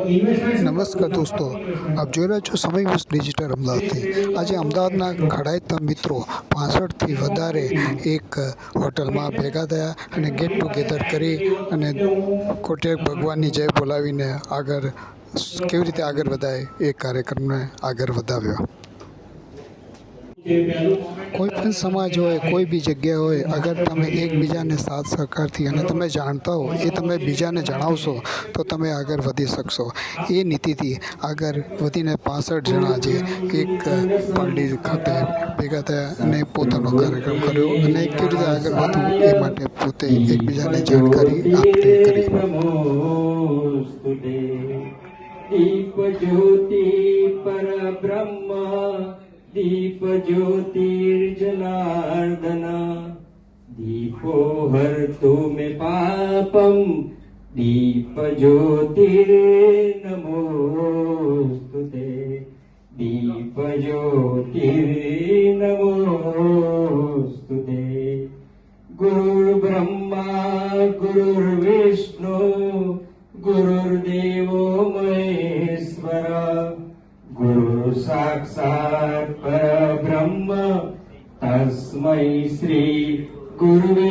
નમસ્કાર દોસ્તો. આપ જોઈ રહ્યા છો સમય ન્યૂઝ ડિજિટલ અમદાવાદથી. આજે અમદાવાદના ઘડાયતા મિત્રો પાસઠથી વધારે એક હોટલમાં ભેગા થયા અને ગેટ ટુગેધર કરી અને કોટેક ભગવાનની જય બોલાવીને આગળ કેવી રીતે આગળ વધાય એ કાર્યક્રમને આગળ વધાવ્યો. કોઈ પણ સમાજ હોય કોઈ બી જગ્યા હોય અગર તમે એકબીજાને સાથ સહકારથી અને તમે જાણતા હો એ તમે બીજાને જણાવશો તો તમે આગળ વધી શકશો. એ નીતિથી આગળ વધીને પાસઠ જણા જે એક પાર્ટી ખાતે ભેગા થયા અને પોતાનો કાર્યક્રમ કર્યો અને કેવી રીતે આગળ વધવું એ માટે પોતે એકબીજાને જાણકારી આપી કરી. દીપ જ્યોતિ પરબ્રહ્મ દીપ જ્યોતિર્જનાર્દના દીપો હરતુ મે પાપમ દીપ જ્યોતિરે નમોસ્તુતે દીપ જ્યોતિરે નમોસ્તુતે ગુરુર બ્રહ્મા ગુરુર વિષ્ણુ ગુરુર્દેવો મહેશ્વરા ગુરુ સાક્ષાત પરબ્રહ્મ તસ્મૈ શ્રી ગુરુવે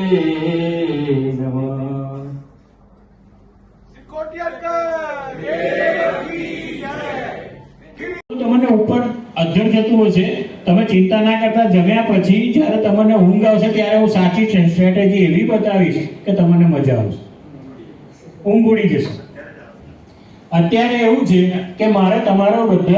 તમને ઉપર અધ્યર જતું હોય છે, તમે ચિંતા ના કરતા, જમ્યા પછી જ્યારે તમને ઊંઘ આવશે ત્યારે હું સાચી સ્ટ્રેટેજી એવી બતાવીશ કે તમને મજા આવશે. ઊંઘ ઉડી જશે. અત્યારે એવું છે કે મારે તમારો બધા